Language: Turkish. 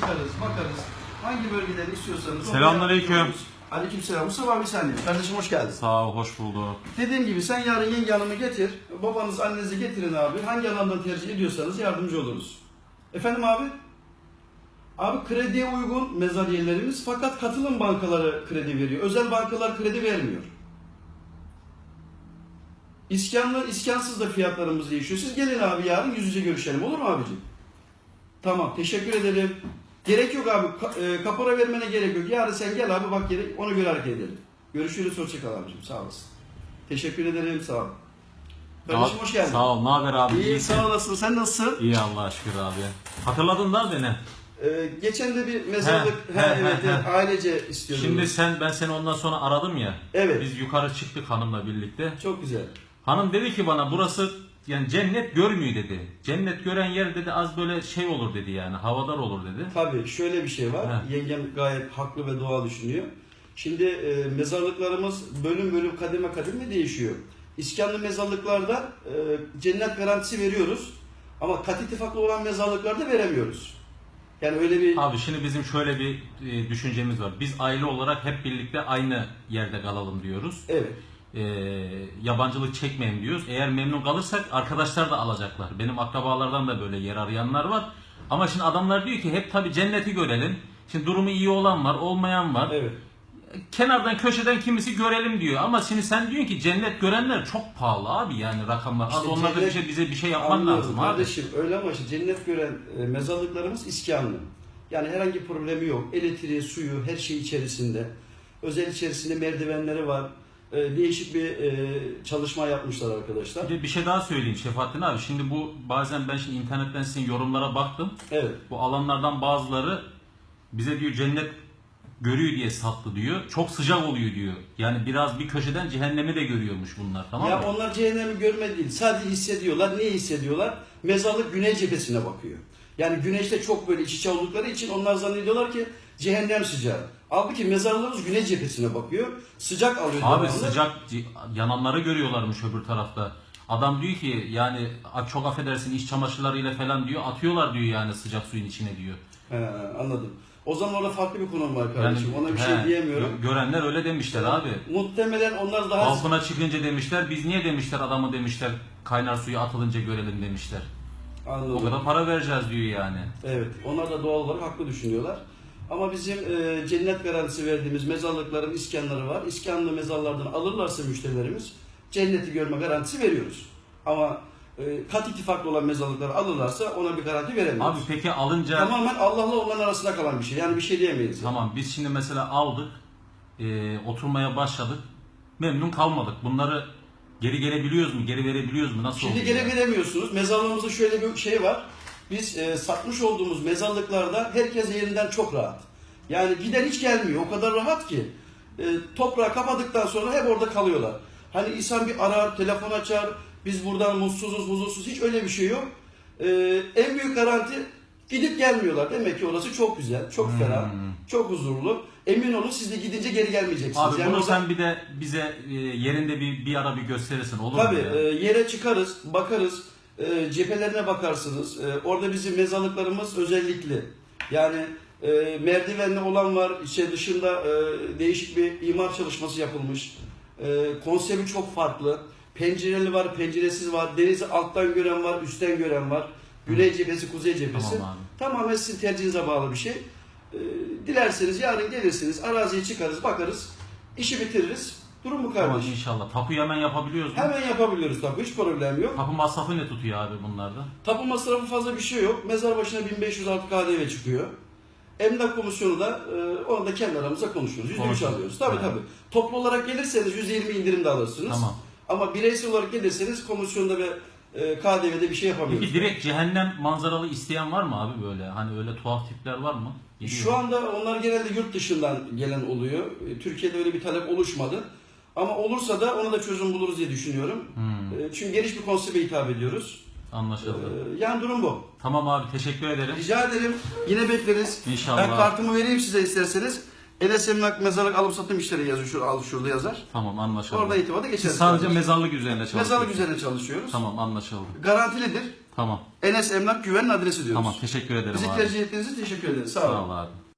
çıkarız, bakarız. Hangi bölgeleri istiyorsanız. Selamünaleyküm. yapıyoruz. Aleykümselam. Mustafa abi sen de. Kardeşim hoş geldin. Sağ ol, hoş bulduk. Dediğim gibi sen yarın yenge hanımı getir. Babanız, annenizi getirin abi. Hangi alandan tercih ediyorsanız yardımcı oluruz. Efendim abi? Abi krediye uygun mezar yerlerimiz fakat katılım bankaları kredi veriyor. Özel bankalar kredi vermiyor. İskanlı, iskansız da fiyatlarımız değişiyor. Siz gelin abi yarın yüz yüze görüşelim olur mu abicim? Tamam teşekkür ederim. Gerek yok abi. Ka- e, kapora vermene gerek yok. Yarın sen gel abi bak gerek ona göre hareket edelim. Görüşürüz hoşça kal abicim sağ olasın. Teşekkür ederim sağ ol. Kardeşim hoş geldin. Sağ ol, ne haber abi? İyi İyisin. sağ olasın. Sen nasılsın? İyi Allah'a şükür abi. Hatırladın da beni. Ee, geçen de bir mezarlık He, he, he, evet, he, evet, ailece istiyordum. Şimdi sen, ben seni ondan sonra aradım ya. Evet. Biz yukarı çıktık hanımla birlikte. Çok güzel. Hanım dedi ki bana burası yani cennet görmüyor dedi. Cennet gören yer dedi az böyle şey olur dedi yani havadar olur dedi. Tabii şöyle bir şey var. He. Yengem gayet haklı ve doğal düşünüyor. Şimdi e, mezarlıklarımız bölüm bölüm kademe kademe değişiyor. İskanlı mezarlıklarda e, cennet garantisi veriyoruz. Ama kat ittifaklı olan mezarlıklarda veremiyoruz. Yani öyle bir Abi şimdi bizim şöyle bir e, düşüncemiz var. Biz aile olarak hep birlikte aynı yerde kalalım diyoruz. evet. E, yabancılık çekmeyin diyoruz. Eğer memnun kalırsak arkadaşlar da alacaklar. Benim akrabalardan da böyle yer arayanlar var. Ama şimdi adamlar diyor ki hep tabii cenneti görelim. Şimdi durumu iyi olan var, olmayan var. Evet. Kenardan köşeden kimisi görelim diyor. Ama şimdi sen diyorsun ki cennet görenler çok pahalı abi yani rakamlar. Az İşte onlar da bir şey, bize bir şey yapman Anlıyorum lazım abi. Kardeşim öyle ama işte cennet gören e, mezarlıklarımız iskanlı. Yani herhangi problemi yok. Elektriği, suyu, her şey içerisinde. Özel içerisinde merdivenleri var. E, değişik bir e, çalışma yapmışlar arkadaşlar. Bir de bir şey daha söyleyeyim Şefahattin abi. Şimdi bu bazen ben şimdi internetten sizin yorumlara baktım. Evet. Bu alanlardan bazıları bize diyor cennet görüyor diye sattı diyor. Çok sıcak oluyor diyor. Yani biraz bir köşeden cehennemi de görüyormuş bunlar tamam ya mı? onlar cehennemi görme değil. Sadece hissediyorlar. Niye hissediyorlar? Mezarlık güney cephesine bakıyor. Yani güneşte çok böyle iç içe oldukları için onlar zannediyorlar ki cehennem sıcağı. Halbuki mezarlığımız güney cephesine bakıyor. Sıcak alıyor. Abi devamlı. sıcak yananları görüyorlarmış öbür tarafta. Adam diyor ki yani çok affedersin iş çamaşırlarıyla falan diyor atıyorlar diyor yani sıcak suyun içine diyor. He, anladım. O zaman orada farklı bir konum var kardeşim. Ona bir he, şey diyemiyorum. gö- Görenler öyle demişler abi. Muhtemelen onlar daha Balkona çıkınca demişler biz niye demişler adamı demişler kaynar suyu atılınca görelim demişler. O anladım. kadar para vereceğiz diyor yani. Evet. Onlar da doğal olarak haklı düşünüyorlar. Ama bizim e, cennet garantisi verdiğimiz mezarlıkların iskanları var. İskanlı mezarlardan alırlarsa müşterilerimiz cenneti görme garantisi veriyoruz. Ama e, kat ittifaklı olan mezarlıkları alırlarsa ona bir garanti veremiyoruz. Abi peki alınca Tamamen Allah'la olan arasında kalan bir şey. Yani bir şey diyemeyiz. Tamam biz şimdi mesela aldık, e, oturmaya başladık, memnun kalmadık. Bunları geri gelebiliyoruz mu, geri verebiliyoruz mu, nasıl Şimdi oluyor? geri veremiyorsunuz. Mezarlığımızda şöyle bir şey var. Biz e, satmış olduğumuz mezarlıklarda herkes yerinden çok rahat. Yani giden hiç gelmiyor. O kadar rahat ki. E, toprağı kapadıktan sonra hep orada kalıyorlar. Hani insan bir arar, telefon açar. Biz buradan mutsuzuz, huzursuz. Hiç öyle bir şey yok. E, en büyük garanti gidip gelmiyorlar. Demek ki orası çok güzel, çok ferah, çok huzurlu. Emin olun siz de gidince geri gelmeyeceksiniz. Abi Yani bunu sen bir de bize e, yerinde bir bir ara bir gösterirsin olur Tabii mu? ya? e, yere çıkarız, bakarız, e, cephelerine bakarsınız. E, orada bizim mezarlıklarımız özellikli. Yani e, merdivenli olan var, işte dışında e, değişik bir imar çalışması yapılmış. E, konsepti çok farklı. Pencereli var, penceresiz var, denizi alttan gören var, üstten gören var. Güney cephesi, kuzey cephesi. Tamam abi. Tamamen sizin tercihinize bağlı bir şey. E, dilerseniz yarın gelirsiniz, araziye çıkarız, bakarız, işi bitiririz. Durum bu Tamam kardeşim. inşallah. Tapuyu hemen yapabiliyoruz mu? Hemen yapabiliyoruz tabii hiç problem yok. Tapu masrafı ne tutuyor abi bunlarda? Tapu masrafı fazla bir şey yok. Mezar başına 1506 KDV çıkıyor. Emlak komisyonu da e, onu da kendi aramızda konuşuyoruz. %3 Konuşuruz. alıyoruz. Tabii Evet. tabii. Toplu olarak gelirseniz %20 indirim de alırsınız. Tamam. Ama bireysel olarak gelirseniz komisyonda ve e, KDV'de bir şey yapamıyoruz. Peki direkt cehennem manzaralı isteyen var mı abi böyle? Hani öyle tuhaf tipler var mı? Geliyor Şu anda onlar genelde yurt dışından gelen oluyor. E, Türkiye'de öyle bir talep oluşmadı. Ama olursa da ona da çözüm buluruz diye düşünüyorum. Hmm, E, Çünkü geniş bir konsepte hitap ediyoruz. Anlaşıldı. Yani durum bu. Tamam abi teşekkür ederim. Rica ederim. Yine bekleriz. İnşallah. Ben kartımı vereyim size isterseniz. Enes Emlak mezarlık alım satım işleri yazıyor. Şurada, al şurada yazar. Tamam anlaşıldı. Orada itibada Siz geçeriz. sadece kardeşim. mezarlık üzerine çalışıyorsunuz. Mezarlık üzerine çalışıyoruz. Tamam anlaşıldı. Garantilidir. Tamam. Enes Emlak güvenin adresi diyoruz. Tamam teşekkür ederim Bizi abi. tercih ettiğiniz için teşekkür ederiz. Sağ olun. Sağ ol abi.